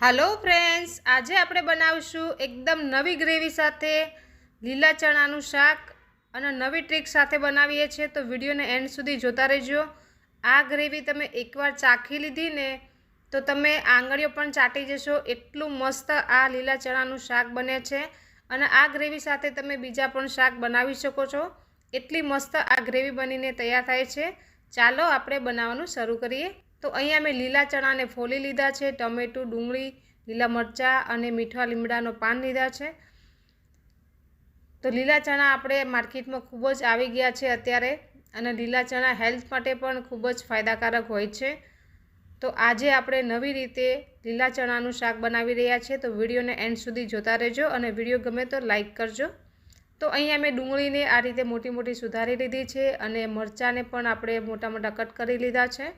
હાલો friends આજે આપણે બનાવશું એકદમ નવી ગ્રેવી સાથે લીલા ચણાનું શાક અને નવી ટ્રીક સાથે બનાવીએ છીએ. તો વિડીયોને એન્ડ સુધી જોતા રહેજો. આ ગ્રેવી તમે એકવાર ચાખી લીધી ને તો તમે આંગળીઓ પણ ચાટી જશો. એટલું મસ્ત આ લીલા ચણાનું શાક બને છે. અને આ ગ્રેવી સાથે તમે બીજા પણ શાક બનાવી શકો છો. એટલી મસ્ત આ ગ્રેવી બનીને તૈયાર થાય છે. ચાલો આપણે બનાવવાનું શરૂ કરીએ. તો અહીંયા મેં લીલા ચણાને ફોલી લીધા છે, ટમેટું, ડુંગળી, લીલા મરચાં અને મીઠા લીમડાનો પાન લીધા છે. તો લીલા ચણા આપણે માર્કેટમાં ખૂબ જ આવી ગયા છે અત્યારે અને લીલા ચણા હેલ્થ માટે પણ ખૂબ જ ફાયદાકારક હોય છે. તો આજે આપણે નવી રીતે લીલા ચણાનું શાક બનાવી રહ્યા છીએ, તો વિડીયોને એન્ડ સુધી જોતા રહેજો અને વીડિયો ગમે તો લાઇક કરજો. તો અહીંયા મેં ડુંગળીને આ રીતે મોટી મોટી સુધારી લીધી છે અને મરચાંને પણ આપણે મોટા મોટા કટ કરી લીધા છે.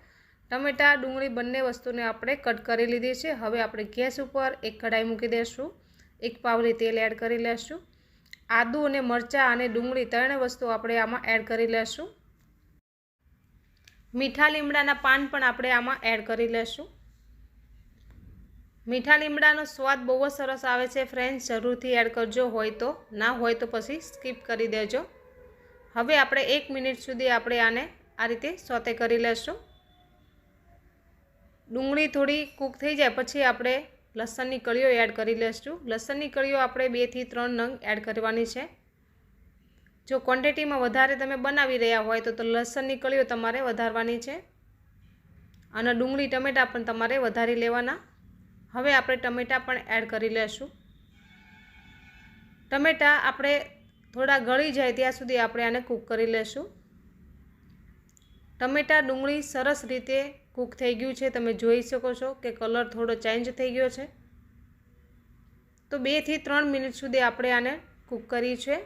ટમેટા, ડુંગળી બંને વસ્તુને આપણે કટ કરી લીધી છે. હવે આપણે ગેસ ઉપર એક કઢાઈ મૂકી દઈશું એક પાવલી તેલ એડ કરી લેશું. આદું અને મરચાં અને ડુંગળી ત્રણે વસ્તુ આપણે આમાં એડ કરી લેશું. મીઠા લીમડાના પાન પણ આપણે આમાં એડ કરી લેશું. મીઠા લીમડાનો સ્વાદ બહુ જ સરસ આવે છે ફ્રેન્ડ્સ. જરૂરથી એડ કરજો. હોય તો, ના હોય તો પછી સ્કીપ કરી દેજો. હવે આપણે એક મિનિટ સુધી આપણે આને આ રીતે સોતે કરી લેશું. ડુંગળી થોડી કૂક થઈ જાય, પછી આપણે લસણની કળીઓ એડ કરી લઈશું લસણની કળીઓ આપણે બેથી ત્રણ નંગ એડ કરવાની છે. જો ક્વોન્ટિટીમાં વધારે તમે બનાવી રહ્યા હોય તો લસણની કળીઓ તમારે વધારવાની છે. અને ડુંગળી, ટમેટાં પણ તમારે વધારી લેવાના. હવે આપણે ટમેટાં પણ એડ કરી લેશું. ટમેટાં આપણે થોડા ગળી જાય ત્યાં સુધી આપણે આને કૂક કરી લેશું. ટમેટાં ડુંગળી સરસ રીતે કૂક થઈ ગયું છે. તમે જોઈ શકો છો કે કલર થોડો ચેન્જ થઈ ગયો છે. તો બેથી ત્રણ મિનિટ સુધી આપણે આને કૂક કરી છે.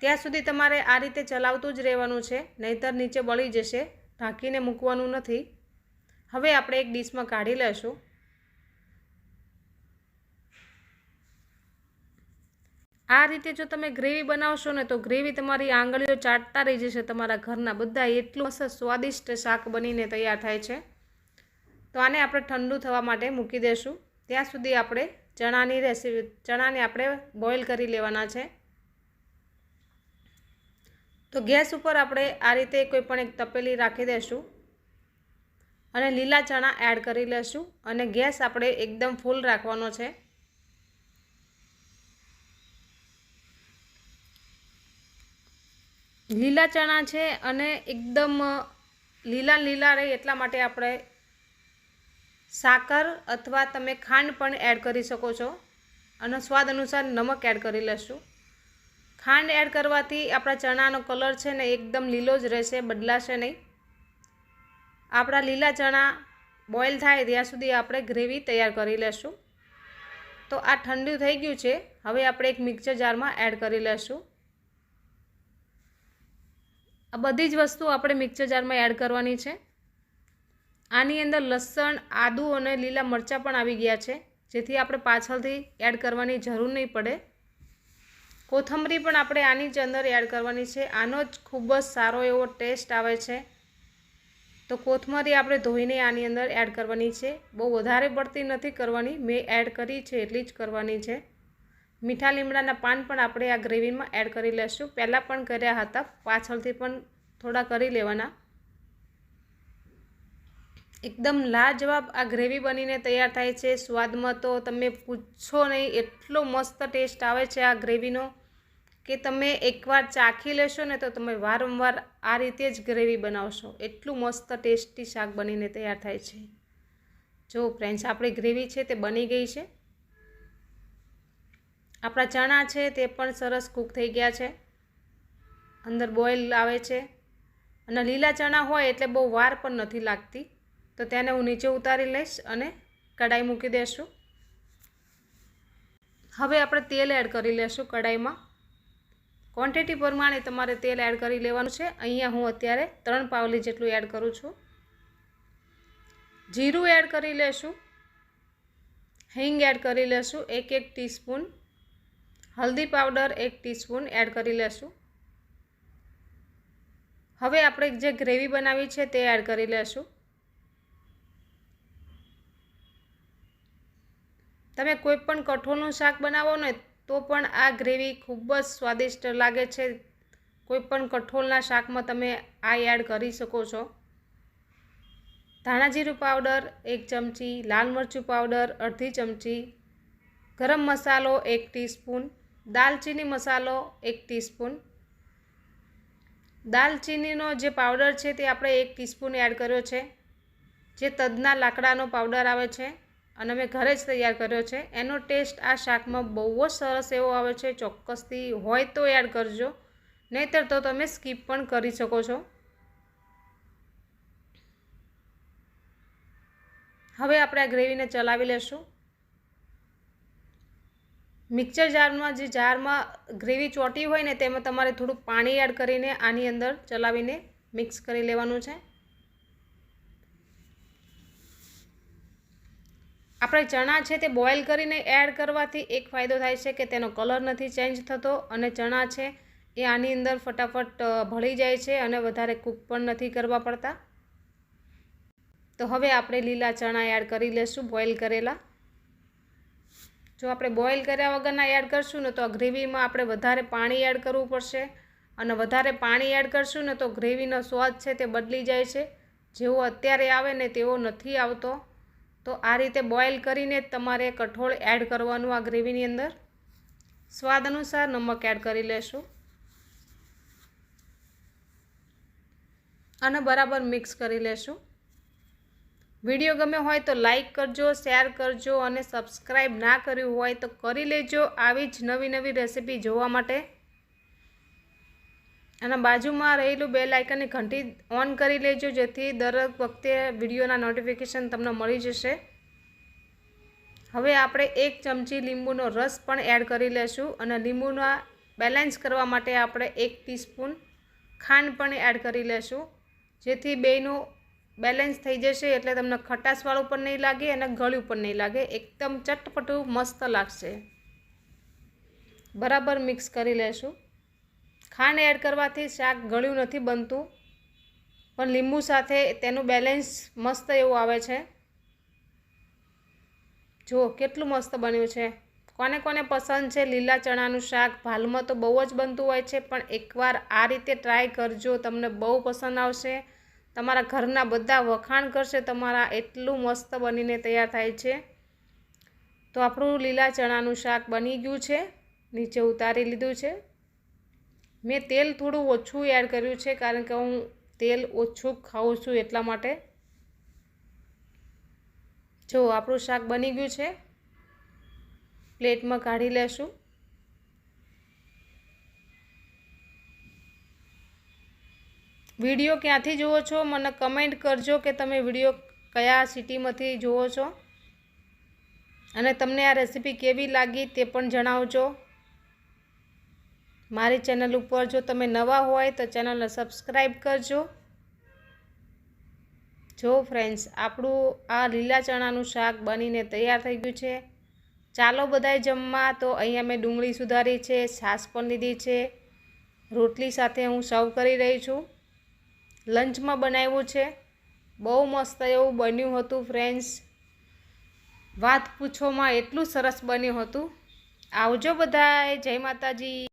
ત્યાં સુધી તમારે આ રીતે ચલાવતું જ રહેવાનું છે. નહીંતર નીચે બળી જશે. ઢાંકીને મૂકવાનું નથી. હવે આપણે એક ડીશમાં કાઢી લેશું. આ રીતે જો તમે ગ્રેવી બનાવશો ને તો ગ્રેવી તમારી આંગળીઓ ચાટતા રહી જશે. તમારા ઘરના બધા એટલું મસ્ત સ્વાદિષ્ટ શાક બનીને તૈયાર થાય છે. તો આને આપણે ઠંડુ થવા માટે મૂકી દઈશું ત્યાં સુધી આપણે ચણાની રેસીપી, ચણાને આપણે બોઇલ કરી લેવાના છે. તો ગેસ ઉપર આપણે આ રીતે કોઈ પણ એક તપેલી રાખી દઈશું અને લીલા ચણા એડ કરી લેશું અને ગેસ આપણે એકદમ ફૂલ રાખવાનો છે. લીલા ચણા છે અને એકદમ લીલા લીલા રહે એટલા માટે આપણે સાકર અથવા તમે ખાંડ પણ એડ કરી શકો છો. અને સ્વાદ અનુસાર નમક એડ કરી લેશું. ખાંડ એડ કરવાથી આપણા ચણાનો કલર છે ને એકદમ લીલો જ રહેશે, બદલાશે નહીં. આપણા લીલા ચણા બોઇલ થાય ત્યાં સુધી આપણે ગ્રેવી તૈયાર કરી લેશું. તો આ ઠંડુ થઈ ગયું છે. હવે આપણે એક મિક્સર જારમાં એડ કરી લેશું. આ બધી જ વસ્તુ આપણે મિક્સર જારમાં એડ કરવાની છે. આની અંદર લસણ, આદું અને લીલા મરચાં પણ આવી ગયા છે, જેથી આપણે પાછળથી એડ કરવાની જરૂર નહીં પડે. કોથમરી પણ આપણે આની જ અંદર એડ કરવાની છે. આનો જ ખૂબ જ સારો એવો ટેસ્ટ આવે છે. તો કોથમરી આપણે ધોઈને આની અંદર એડ કરવાની છે. બહુ વધારે પડતી નથી કરવાની. મેં એડ કરી છે, એટલી જ કરવાની છે. મીઠા લીમડાના પાન પણ આપણે આ ગ્રેવીમાં એડ કરી લેશું. પહેલાં પણ કર્યા હતા, પાછળથી પણ થોડા કરી લેવાના. એકદમ લાજવાબ આ ગ્રેવી બનીને તૈયાર થાય છે. સ્વાદમાં તો તમે પૂછો નહીં, એટલો મસ્ત ટેસ્ટ આવે છે આ ગ્રેવીનો કે તમે એકવાર ચાખી લેશો ને તો તમે વારંવાર આ રીતે જ ગ્રેવી બનાવશો. એટલું મસ્ત ટેસ્ટી શાક બનીને તૈયાર થાય છે. જો ફ્રેન્ડ્સ, આપણી ગ્રેવી છે તે બની ગઈ છે. આપણા ચણા છે તે પણ સરસ કૂક થઈ ગયા છે. અંદર બોઇલ આવે છે. અને લીલા ચણા હોય એટલે બહુ વાર પણ નથી લાગતી. તો તેને હું નીચે ઉતારી લઈશ અને કઢાઈ મૂકી દઈશું હવે આપણે તેલ એડ કરી લેશું કઢાઈમાં. ક્વોન્ટિટી પ્રમાણે તમારે તેલ એડ કરી લેવાનું છે. અહીંયા હું અત્યારે ત્રણ પાવલી જેટલું એડ કરું છું. જીરું એડ કરી લેશું. હિંગ એડ કરી લેશું. એક એક ટીસ્પૂન હલ્દી પાવડર એક ટીસ્પૂન એડ કરી લેશું. હવે આપણે જે ગ્રેવી બનાવી છે તે એડ કરી લેશું. તમે કોઈ પણ કઠોળનું શાક બનાવો ને તો પણ આ ગ્રેવી ખૂબ જ સ્વાદિષ્ટ લાગે છે. કોઈ પણ કઠોળના શાકમાં તમે આ એડ કરી શકો છો. ધાણા જીરું પાવડર એક ચમચી, લાલ મરચું પાવડર અડધી ચમચી, ગરમ મસાલો એક ટીસ્પૂન દાલચીની મસાલો એક ટીસ્પૂન. દાલચીનીનો જે પાવડર છે તે આપણે એક ટીસ્પૂન એડ કર્યો છે. જે તદના લાકડાનો પાવડર આવે છે અને મેં ઘરે જ તૈયાર કર્યો છે. એનો ટેસ્ટ આ શાકમાં બહુ જ સરસ એવો આવે છે. ચોક્કસથી હોય તો એડ કરજો. નહીંતર તો તમે સ્કીપ પણ કરી શકો છો. હવે આપણે આ ગ્રેવીને ચલાવી લેશું. મિક્સર જારમાં જે જારમાં ગ્રેવી ચોટી હોય ને તેમાં તમારે થોડું પાણી એડ કરીને આની અંદર ચલાવીને મિક્સ કરી લેવાનું છે. આપણે ચણા છે તે બોઇલ કરીને એડ કરવાથી એક ફાયદો થાય છે કે તેનો કલર નથી ચેન્જ થતો અને ચણા છે એ આની અંદર ફટાફટ ભળી જાય છે અને વધારે કૂક પણ નથી કરવા પડતા. તો હવે આપણે લીલા ચણા એડ કરી લેશું, બોઇલ કરેલા. જો આપણે બોઇલ કર્યા વગરના એડ કરશું ને તો આ ગ્રેવીમાં આપણે વધારે પાણી એડ કરવું પડશે. અને વધારે પાણી એડ કરશું ને તો ગ્રેવીનો સ્વાદ છે તે બદલી જાય છે. જેવો અત્યારે આવે ને તેવો નથી આવતો. તો આ રીતે બોઇલ કરીને જ તમારે કઠોળ એડ કરવાનું આ ગ્રેવીની અંદર. સ્વાદ અનુસાર નમક એડ કરી લેશું. અને બરાબર મિક્સ કરી લેશું. વીડિયો ગમે હોય તો લાઇક કરજો, શેર કરજો અને સબસ્ક્રાઈબ ના કર્યું હોય તો કરી લેજો આવી જ નવી નવી રેસીપી જોવા માટે. અને બાજુમાં રહેલું બે લાઇકનની ઘંટી ઓન કરી લેજો, જેથી દરેક વખતે વિડીયોના નોટિફિકેશન તમને મળી જશે. હવે આપણે એક ચમચી લીંબુનો રસ પણ એડ કરી લેશું અને લીંબુના બેલેન્સ કરવા માટે આપણે એક ટીસ્પૂન ખાંડ પણ એડ કરી લેશું, જેથી બેનું બેલેન્સ થઈ જશે એટલે તમને ખટાશવાળું પણ નહીં લાગે અને ગળ્યું પણ નહીં લાગે. એકદમ ચટપટું મસ્ત લાગશે. બરાબર મિક્સ કરી લેશું. ખાંડ એડ કરવાથી શાક ગળ્યું નથી બનતું, પણ લીંબુ સાથે તેનું બેલેન્સ મસ્ત એવું આવે છે. જુઓ કેટલું મસ્ત બન્યું છે. કોને કોને પસંદ છે લીલા ચણાનું શાક? ભાલમાં તો બહુ જ બનતું હોય છે, પણ એકવાર આ રીતે ટ્રાય કરજો, તમને બહુ પસંદ આવશે. તમારા ઘરના બધા વખાણ કરશે, તમારા એટલું મસ્ત બનીને તૈયાર થાય છે. તો આપણું લીલા ચણાનું શાક બની ગયું છે, નીચે ઉતારી લીધું છે. મેં તેલ થોડું ઓછું એડ કર્યું છે, કારણ કે હું તેલ ઓછું ખાઉં છું એટલા માટે. જો આપણું શાક બની ગયું છે, પ્લેટમાં કાઢી લેશું. વીડિયો ક્યાંથી જુઓ છો? મને કમેન્ટ કરજો કે તમે વીડિયો કયા સિટીમાંથી જુઓ છો. અને તમને આ રેસીપી કેવી લાગી તે પણ જણાવજો. મારી ચેનલ ઉપર જો તમે નવા હોય તો ચેનલને સબસ્ક્રાઈબ કરજો. જો ફ્રેન્ડ્સ આપણું આ લીલા ચણાનું શાક બનીને તૈયાર થઈ ગયું છે. ચાલો બધાએ જમવા. તો અહીંયા મેં ડુંગળી સુધારી છે, છાશ પણ લીધી છે. રોટલી સાથે હું સર્વ કરી રહી છું. લંચમાં બનાવ્યું છે. બહુ મસ્ત એવું બન્યું હતું ફ્રેન્ડ્સ વાત પૂછોમાં એટલું સરસ બન્યું હતું. આવજો બધાએ જય માતાજી.